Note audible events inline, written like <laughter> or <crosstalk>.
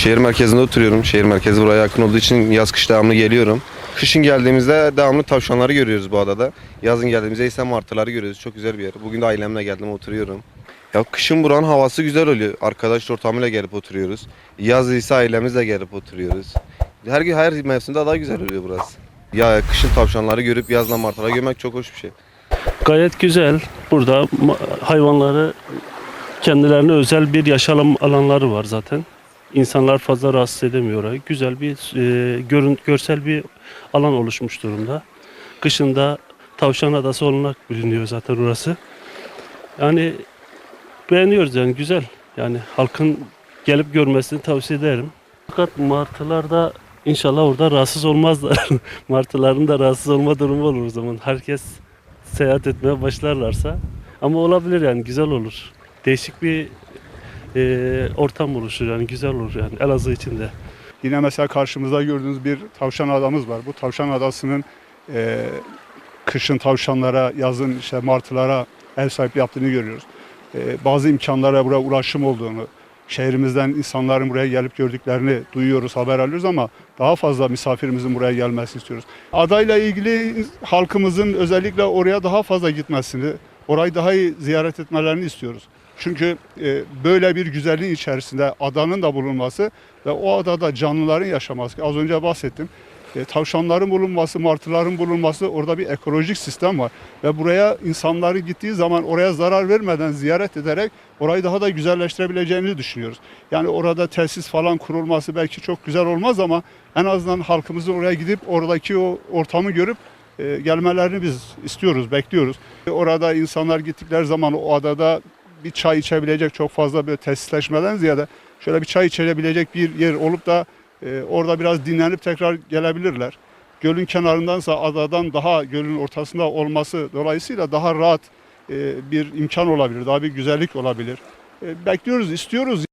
Şehir merkezinde oturuyorum. Şehir merkezi buraya yakın olduğu için yaz kış devamlı geliyorum. Kışın geldiğimizde devamlı tavşanları görüyoruz bu adada. Yazın geldiğimizde ise martıları görüyoruz. Çok güzel bir yer. Bugün de ailemle geldim oturuyorum. Ya kışın buranın havası güzel oluyor. Arkadaş ortamıyla gelip oturuyoruz. Yaz ise ailemizle gelip oturuyoruz. Her gün her mevsimde daha güzel oluyor burası. Ya kışın tavşanları görüp yazla martıları görmek çok hoş bir şey. Gayet güzel. Burada hayvanları kendilerine özel bir yaşam alanları var zaten. İnsanlar fazla rahatsız edemiyor. Güzel bir e, görün, görsel bir alan oluşmuş durumda. Kışında Tavşan Adası olarak biliniyor zaten orası. Yani beğeniyoruz yani güzel. Yani halkın gelip görmesini tavsiye ederim. Fakat martılar da inşallah orada rahatsız olmazlar. <laughs> Martıların da rahatsız olma durumu olur o zaman. Herkes seyahat etmeye başlarlarsa. Ama olabilir yani güzel olur. Değişik bir e, ortam oluşur yani güzel olur yani Elazığ için de. Yine mesela karşımızda gördüğünüz bir tavşan adamız var. Bu tavşan adasının e, kışın tavşanlara, yazın işte martılara ev sahipliği yaptığını görüyoruz. E, bazı imkanlara buraya ulaşım olduğunu, şehrimizden insanların buraya gelip gördüklerini duyuyoruz, haber alıyoruz ama daha fazla misafirimizin buraya gelmesini istiyoruz. Adayla ilgili halkımızın özellikle oraya daha fazla gitmesini, orayı daha iyi ziyaret etmelerini istiyoruz. Çünkü e, böyle bir güzelliğin içerisinde adanın da bulunması ve o adada canlıların yaşaması, az önce bahsettim. E, tavşanların bulunması, martıların bulunması orada bir ekolojik sistem var. Ve buraya insanları gittiği zaman oraya zarar vermeden ziyaret ederek orayı daha da güzelleştirebileceğimizi düşünüyoruz. Yani orada tesis falan kurulması belki çok güzel olmaz ama en azından halkımızın oraya gidip oradaki o ortamı görüp e, gelmelerini biz istiyoruz, bekliyoruz. E, Orada insanlar gittikleri zaman o adada bir çay içebilecek çok fazla bir tesisleşmeden ziyade şöyle bir çay içebilecek bir yer olup da e, orada biraz dinlenip tekrar gelebilirler. Gölün kenarındansa adadan daha gölün ortasında olması dolayısıyla daha rahat e, bir imkan olabilir, daha bir güzellik olabilir. E, bekliyoruz, istiyoruz.